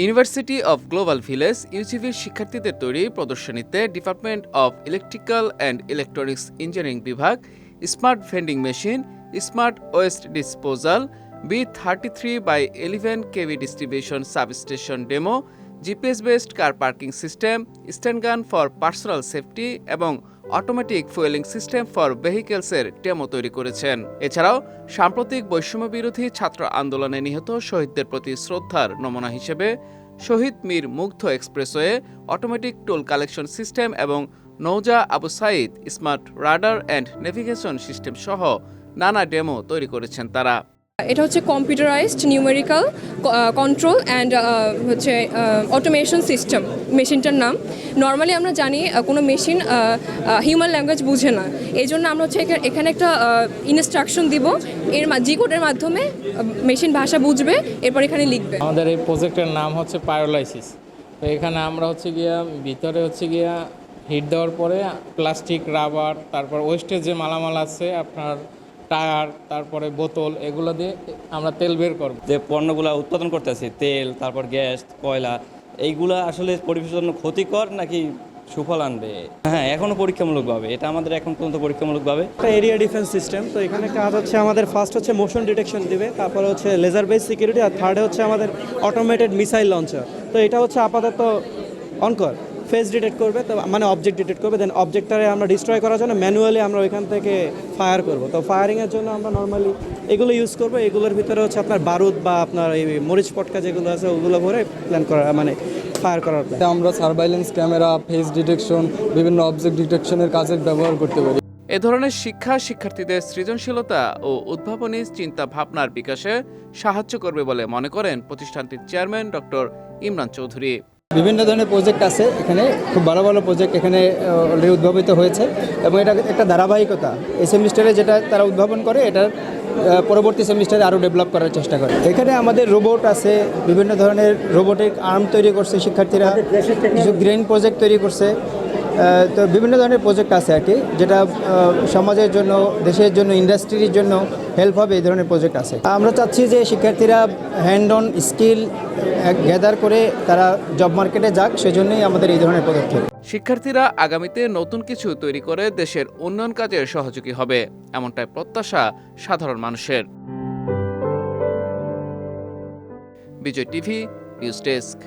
University of global village ইউজিভির শিক্ষার্থীদের তৈরি প্রদর্শনীতে department of electrical and electronics engineering বিভাগ smart vending machine smart waste disposal B thirty three by eleven KV distribution substation demo GPS based car parking system stun gun for personal safety এবং automatic fuelling system for ভেহিকেলসের demo তৈরি করেছেন। এছাড়াও, সাম্প্রতিক বৈষম্য বিরোধী ছাত্র আন্দোলনে নিহত শহীদদের প্রতি শ্রদ্ধার নমুনা হিসেবে Shahid Mir Mugdho expressway automatic toll collection system এবং নৌজা Abu Saeed smart radar and navigation system সহ নানা ডেমো তৈরি করেছেন তারা। এটা হচ্ছে কম্পিউটারাইজড নিউমেরিক্যাল কন্ট্রোল অ্যান্ড হচ্ছে অটোমেশন সিস্টেম মেশিনটার নাম। নর্মালি আমরা জানি কোনো মেশিন হিউম্যান ল্যাঙ্গুয়েজ বুঝে না। এই জন্য আমরা হচ্ছে এখানে একটা ইনস্ট্রাকশন দিব। এর জি কোডের মাধ্যমে মেশিন ভাষা বুঝবে, এরপর এখানে লিখবে। আমাদের এই প্রজেক্টের নাম হচ্ছে পায়োলাইসিস তো এখানে আমরা হচ্ছে গিয়া, ভিতরে হচ্ছে গিয়া হিট দেওয়ার পরে প্লাস্টিক রাবার তারপর ওয়েস্টের যে মালামাল আছে, আপনার টায়ার তারপরে বোতল এগুলো দিয়ে আমরা তেল বের করব। যে পণ্যগুলো উৎপাদন করতেছি তেল তারপর গ্যাস কয়লা এইগুলা আসলে পরিবেশের জন্য ক্ষতিকর নাকি সুফল আনবে? হ্যাঁ এখনও পরীক্ষামূলকভাবে এটা আমাদের এখন পর্যন্ত পরীক্ষামূলকভাবে। একটা এরিয়া ডিফেন্স সিস্টেম তো এখানে কাজ হচ্ছে আমাদের ফার্স্ট হচ্ছে মোশন ডিটেকশন দিবে তারপরে হচ্ছে লেজার বেস সিকিউরিটি আর থার্ডে হচ্ছে আমাদের অটোমেটেড মিসাইল লঞ্চার তো এটা হচ্ছে আপাতত অনকর ফেস ডিটেক্ট করবে তো মানে অবজেক্ট ডিটেক্ট করবে দেন অবজেক্টটারে আমরা ডিস্ট্রয় করার জন্য ম্যানুয়ালি আমরা ওইখান থেকে ফায়ার করব। তো ফায়ারিংয়ের জন্য আমরা নর্মালি এগুলো ইউজ করব এগুলোর ভিতরে হচ্ছে আপনার বারুদ বা আপনার এই মরিচ পটকা যেগুলো আছে ওগুলো ভরে প্ল্যান করা মানে ফায়ার করার আমরা সার্ভাইলেন্স ক্যামেরা ফেস ডিটেকশন বিভিন্ন অবজেক্ট ডিটেকশনের কাজে ব্যবহার করতে পারি। এ ধরনের শিক্ষা শিক্ষার্থীদের সৃজনশীলতা ও উদ্ভাবনী চিন্তা ভাবনার বিকাশে সাহায্য করবে বলে মনে করেন প্রতিষ্ঠানটির চেয়ারম্যান ডক্টর ইমরান চৌধুরী। বিভিন্ন ধরনের প্রজেক্ট আছে এখানে খুব ভালো ভালো প্রজেক্ট এখানে অলরেডি উদ্ভাবিত হয়েছে। এবং এটা একটা ধারাবাহিকতা। এই সেমিস্টারে যেটা তারা উদ্ভাবন করে এটার পরবর্তী সেমিস্টারে আরও ডেভেলপ করার চেষ্টা করে। এখানে আমাদের রোবট আছে বিভিন্ন ধরনের রোবোটিক আর্ম তৈরি করছে শিক্ষার্থীরা। কিছু গ্রেন প্রজেক্ট তৈরি করছে। তো বিভিন্ন ধরনের প্রজেক্ট আছে আর কি, যেটা সমাজের জন্য, দেশের জন্য ইন্ডাস্ট্রির জন্য হেল্প হবে এই ধরনের প্রজেক্ট আছে। আমরা চাচ্ছি যে শিক্ষার্থীরা হ্যান্ড অন স্কিল গ্যাদার করে তারা জব মার্কেটে যাক, সেজন্যই আমাদের এই ধরনের পদক্ষেপ। শিক্ষার্থীরা আগামীতে নতুন কিছু তৈরি করে দেশের উন্নয়ন কাজের সহযোগী হবে, এমনটাই প্রত্যাশা সাধারণ মানুষের। Bijoy TV, news desk.